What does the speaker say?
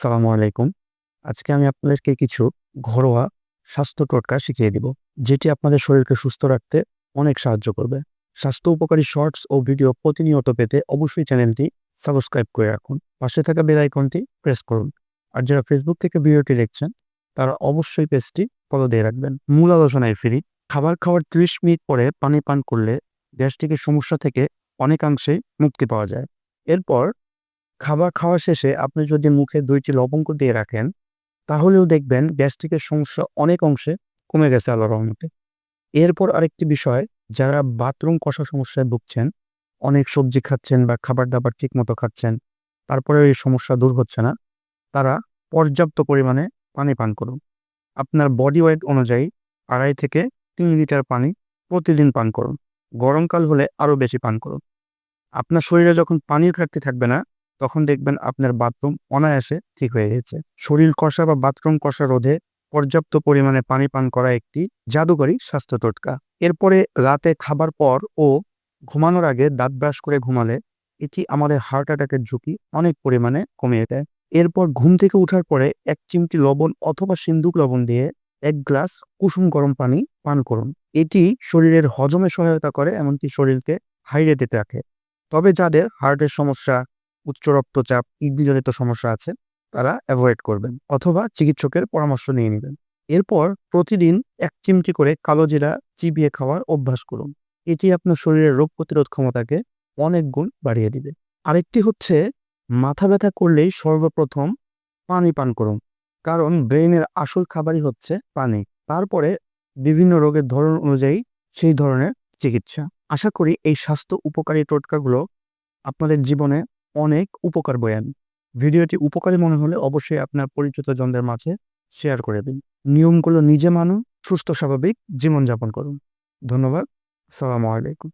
সালামু আলাইকুম। আজকে আমি আপনাদেরকে কিছু ঘরোয়া স্বাস্থ্য টোটকা শিখিয়ে দিব, যেটি আপনাদের শরীরকে সুস্থ রাখতে অনেক সাহায্য করবে। স্বাস্থ্য উপকারী শর্টস ও ভিডিও প্রতিনিয়ত পেতে অবশ্যই চ্যানেলটি সাবস্ক্রাইব করে রাখুন। পাশে থাকা বেল আইকনটি প্রেস করুন। আর যারা ফেসবুক থেকে ভিডিওটি দেখছেন, তারা অবশ্যই পেজটি ফলো দিয়ে রাখবেন। মূল আলোচনায় ফিরি। খাবার খাওয়ার ত্রিশ মিনিট পরে পানি পান করলে গ্যাস্ট্রিকের সমস্যা থেকে অনেকাংশেই মুক্তি পাওয়া যায়। এরপর খাবার খাওয়া শেষে আপনি যদি মুখে দুইটি লবঙ্গ দিয়ে রাখেন, তাহলেও দেখবেন গ্যাস্ট্রিকের সমস্যা অনেক অংশে কমে গেছে আল্লাহর রহমতে। এরপর আরেকটি বিষয়, যারা বাথরুম কষা সমস্যায় ভুগছেন, অনেক সবজি খাচ্ছেন বা খাবার দাবার ঠিক মতো খাচ্ছেন, তারপরে এই সমস্যা দূর হচ্ছে না, তারা পর্যাপ্ত পরিমাণে পানি পান করুন। আপনার বডি ওয়েট অনুযায়ী আড়াই থেকে তিন লিটার পানি প্রতিদিন পান করুন। গরমকাল হলে আরও বেশি পান করুন। আপনার শরীরে যখন পানির ঘাটতি থাকবে না তখন দেখবেন আপনার বাথরুম অনায়াসে ঠিক হয়ে গেছে। শরীর কষা বা বাথরুম কষা রোধে পর্যাপ্ত পরিমাণে পানি পান করা একটি জাদুকরী স্বাস্থ্য টোটকা। এরপরে রাতে খাবার পর ও ঘুমানোর আগে দাঁত ব্রাশ করে ঘুমালে এটি আমাদের হার্ট অ্যাটাকের ঝুঁকি অনেক পরিমাণে কমিয়ে দেয়। এরপর ঘুম থেকে ওঠার পরে এক চিমটি লবণ অথবা সিন্দুক লবণ দিয়ে এক গ্লাস কুসুম গরম পানি পান করুন। এটি শরীরের হজমে সহায়তা করে, এমনকি শরীরকে হাইড্রেটেড রাখে। তবে যাদের হার্টের সমস্যা উচ্চ রক্তচাপ, কিডনিজনিত সমস্যা আছে, তারা অ্যাভয়েড করবেন অথবা চিকিৎসকের পরামর্শ নিয়ে নেবেন। এরপর প্রতিদিন এক চিমটি করে কালো জিরা চিবিয়ে খাওয়ার অভ্যাস করুন। এটি আপনার শরীরের রোগ প্রতিরোধ ক্ষমতাকে অনেক গুণ বাড়িয়ে দিবে। আরেকটি হচ্ছে, মাথা ব্যথা করলেই সর্বপ্রথম পানি পান করুন। কারণ ব্রেইনের আসল খাবারই হচ্ছে পানি। তারপরে বিভিন্ন রোগের ধরন অনুযায়ী সেই ধরনের চিকিৎসা। আশা করি এই স্বাস্থ্য উপকারী টোটকাগুলো আপনাদের জীবনে অনেক উপকার বয়ান ভিডিওটি উপকারী মনে হলে অবশ্যই আপনার পরিচিত জনদের মাঝে শেয়ার করে দিন। নিয়মগুলো নিজে মানুন, সুস্থ, স্বাভাবিক জীবনযাপন করুন। ধন্যবাদ। সালামু আলাইকুম।